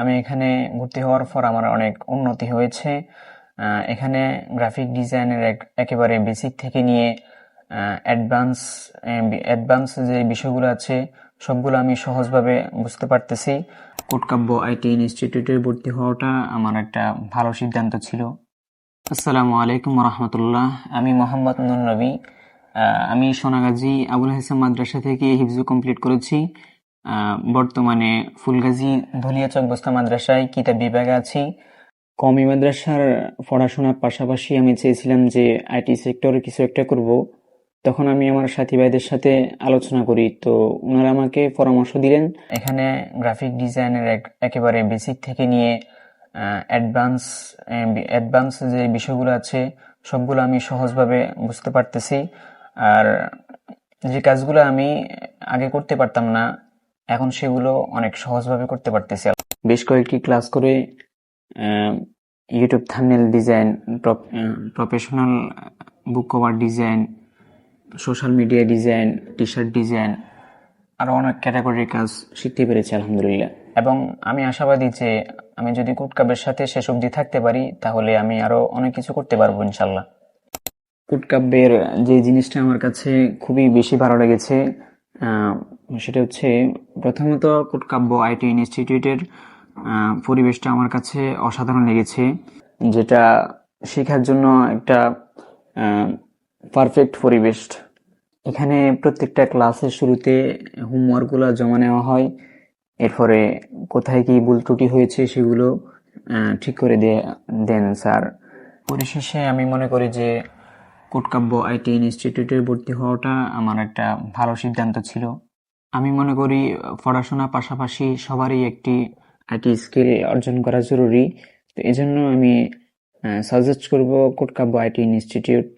আমি এখানে ভর্তি হওয়ার পর আমার অনেক উন্নতি হয়েছে। এখানে গ্রাফিক ডিজাইনের একেবারে বেসিক থেকে নিয়ে অ্যাডভান্স অ্যাডভান্স যে বিষয়গুলো আছে, সবগুলো আমি সহজভাবে বুঝতে পারতেছি। কোটকাব্য আইটি ইনস্টিটিউটে ভর্তি হওয়াটা আমার একটা ভালো সিদ্ধান্ত ছিল। আসসালামু আলাইকুম রহমতুল্লাহ আমি মোহাম্মদ নুর নবী। আমি সোনাগাজী আবুল হাসান মাদ্রাসা থেকে হিফজু কমপ্লিট করেছি। বর্তমানে ফুলগাজী ধলিয়াচক বস্তা মাদ্রাসায় কিতাব বিভাগে আছি। কমি মাদ্রাসার পড়াশোনার পাশাপাশি আমি চেয়েছিলাম যে আইটি সেক্টরে কিছু একটা করব। তখন আমি আমার সাথী ভাইদের সাথে আলোচনা করি। তো ওনারা আমাকে পরামর্শ দিলেন। এখানে গ্রাফিক ডিজাইনের এক- একেবারে বেসিক থেকে নিয়ে অ্যাডভান্স অ্যাডভান্স যে বিষয়গুলো আছে, সবগুলো আমি সহজভাবে বুঝতে পারতেছি। আর যে কাজগুলো আমি আগে করতে পারতাম না এখন সেগুলো অনেক সহজভাবে করতে পারতেছি বেশ কয়েকটি ক্লাস করে YouTube thumbnail design professional book cover design social media design T shirt design আরও অনেক ক্যাটাগরির কাজ শিখতে পেরেছি আলহামদুলিল্লাহ। এবং আমি আশাবাদী যে আমি যদি কুটকাবের সাথে শেষ অবধি থাকতে পারি, তাহলে আমি আরও অনেক কিছু করতে পারব ইনশাল্লাহ কুটকাব্যের যে জিনিসটা আমার কাছে খুবই বেশি ভালো লেগেছে সেটা হচ্ছে, প্রথমত কুটকাব্য আইটি ইনস্টিটিউটের পরিবেশটা আমার কাছে অসাধারণ লেগেছে, যেটা শেখার জন্য একটা পারফেক্ট পরিবেশ। এখানে প্রত্যেকটা ক্লাসের শুরুতে হোমওয়ার্কগুলো জমা নেওয়া হয়, এরপরে কোথায় কি ভুল ত্রুটি হয়েছে সেগুলো ঠিক করে দিয়ে দেন স্যার। পরিশেষে আমি মনে করি যে, কোটকাব্য আইটি ইনস্টিটিউটে ভর্তি হওয়াটা আমার একটা ভালো সিদ্ধান্ত ছিল। আমি মনে করি পড়াশোনার পাশাপাশি সবারই একটি আইটি স্কিল অর্জন করা জরুরি। তো এজন্য আমি সাজেস্ট করব কোটকাব্য আইটি ইনস্টিটিউট